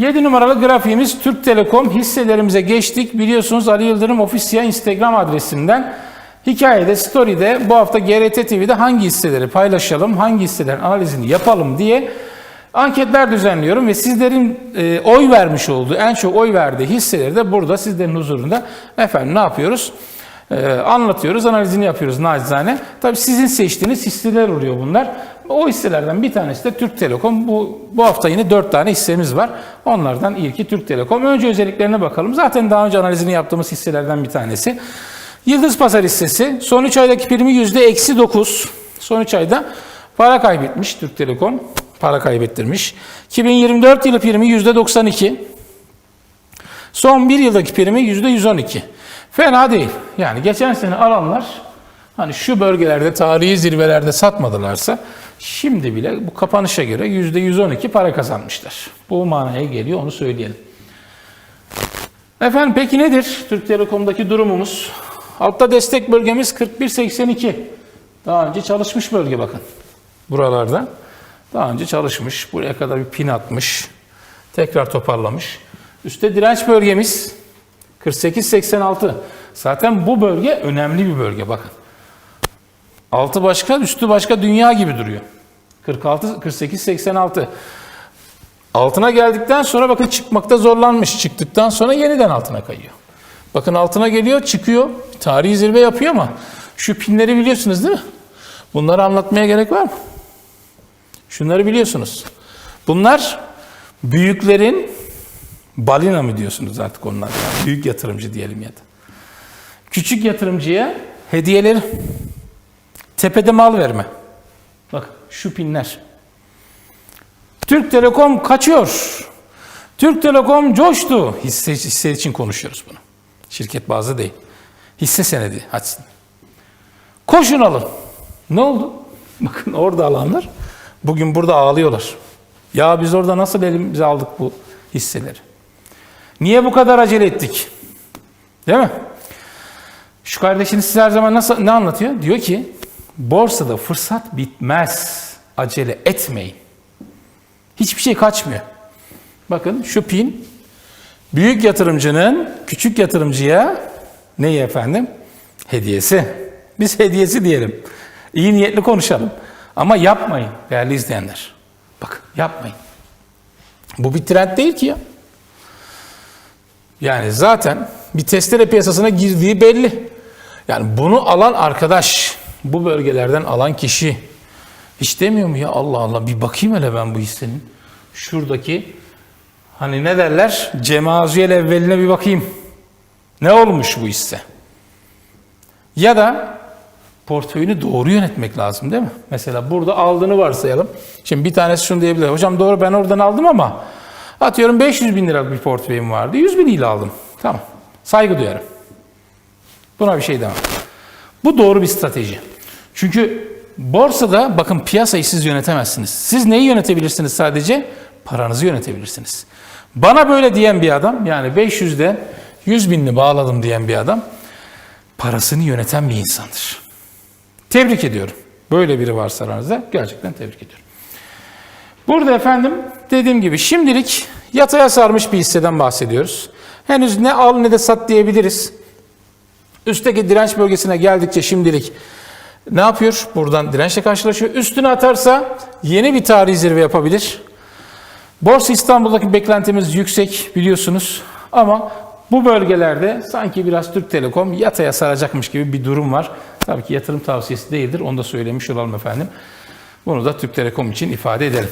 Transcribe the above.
7 numaralı grafiğimiz Türk Telekom hisselerimize geçtik. Biliyorsunuz Ali Yıldırım Ofisya Instagram adresinden hikayede, story'de bu hafta GRT TV'de hangi hisseleri paylaşalım, hangi hisselerin analizini yapalım diye anketler düzenliyorum ve sizlerin e, oy vermiş olduğu, en çok oy verdiği hisseleri de burada sizlerin huzurunda efendim ne yapıyoruz? Ee, anlatıyoruz, analizini yapıyoruz nacizane. Tabii sizin seçtiğiniz hisseler oluyor bunlar. O hisselerden bir tanesi de Türk Telekom. Bu, bu hafta yine 4 tane hissemiz var. Onlardan ilki Türk Telekom. Önce özelliklerine bakalım. Zaten daha önce analizini yaptığımız hisselerden bir tanesi. Yıldız Pazar hissesi. Son 3 aydaki primi %-9. Son 3 ayda para kaybetmiş Türk Telekom. Para kaybettirmiş. 2024 yılı primi %92. Son bir yıldaki primi %112. Fena değil. Yani geçen sene alanlar hani şu bölgelerde tarihi zirvelerde satmadılarsa şimdi bile bu kapanışa göre %112 para kazanmışlar. Bu manaya geliyor onu söyleyelim. Efendim peki nedir Türk Telekom'daki durumumuz? Altta destek bölgemiz 41.82. Daha önce çalışmış bölge bakın. Buralarda. Daha önce çalışmış. Buraya kadar bir pin atmış. Tekrar toparlamış. Üste direnç bölgemiz 48-86. Zaten bu bölge önemli bir bölge bakın. Altı başka, üstü başka dünya gibi duruyor. 46 48-86. Altına geldikten sonra bakın çıkmakta zorlanmış. Çıktıktan sonra yeniden altına kayıyor. Bakın altına geliyor, çıkıyor. Tarihi zirve yapıyor ama şu pinleri biliyorsunuz değil mi? Bunları anlatmaya gerek var mı? Şunları biliyorsunuz. Bunlar büyüklerin balina mı diyorsunuz artık onlar? Büyük yatırımcı diyelim ya da. Küçük yatırımcıya hediyeleri tepede mal verme. Bak şu pinler. Türk Telekom kaçıyor. Türk Telekom coştu. Hisse, hisse için konuşuyoruz bunu. Şirket bazı değil. Hisse senedi açsın. Koşun alın. Ne oldu? Bakın orada alanlar bugün burada ağlıyorlar. Ya biz orada nasıl elimize aldık bu hisseleri? Niye bu kadar acele ettik? Değil mi? Şu kardeşiniz size her zaman nasıl ne anlatıyor? Diyor ki borsada fırsat bitmez. Acele etmeyin. Hiçbir şey kaçmıyor. Bakın şu pin büyük yatırımcının küçük yatırımcıya neyi efendim? Hediyesi. Biz hediyesi diyelim. İyi niyetli konuşalım. Ama yapmayın değerli izleyenler. Bak yapmayın. Bu bir trend değil ki ya. Yani zaten bir testere piyasasına girdiği belli. Yani bunu alan arkadaş, bu bölgelerden alan kişi hiç demiyor mu ya Allah Allah bir bakayım hele ben bu hissenin. Şuradaki hani ne derler cemaziyel evveline bir bakayım. Ne olmuş bu hisse? Ya da portföyünü doğru yönetmek lazım değil mi? Mesela burada aldığını varsayalım. Şimdi bir tanesi şunu diyebilir. Hocam doğru ben oradan aldım ama atıyorum 500 bin liralık bir portföyüm vardı. 100 bin ile aldım. Tamam. Saygı duyarım. Buna bir şey demem. Bu doğru bir strateji. Çünkü borsada bakın piyasayı siz yönetemezsiniz. Siz neyi yönetebilirsiniz sadece? Paranızı yönetebilirsiniz. Bana böyle diyen bir adam yani 500'de 100 binini bağladım diyen bir adam parasını yöneten bir insandır. Tebrik ediyorum. Böyle biri varsa aranızda gerçekten tebrik ediyorum. Burada efendim dediğim gibi şimdilik yataya sarmış bir hisseden bahsediyoruz. Henüz ne al ne de sat diyebiliriz. Üstteki direnç bölgesine geldikçe şimdilik ne yapıyor? Buradan dirençle karşılaşıyor. Üstüne atarsa yeni bir tarihi zirve yapabilir. Borsa İstanbul'daki beklentimiz yüksek biliyorsunuz. Ama bu bölgelerde sanki biraz Türk Telekom yataya saracakmış gibi bir durum var. Tabii ki yatırım tavsiyesi değildir. Onu da söylemiş olalım efendim. Bunu da Türk Telekom için ifade edelim.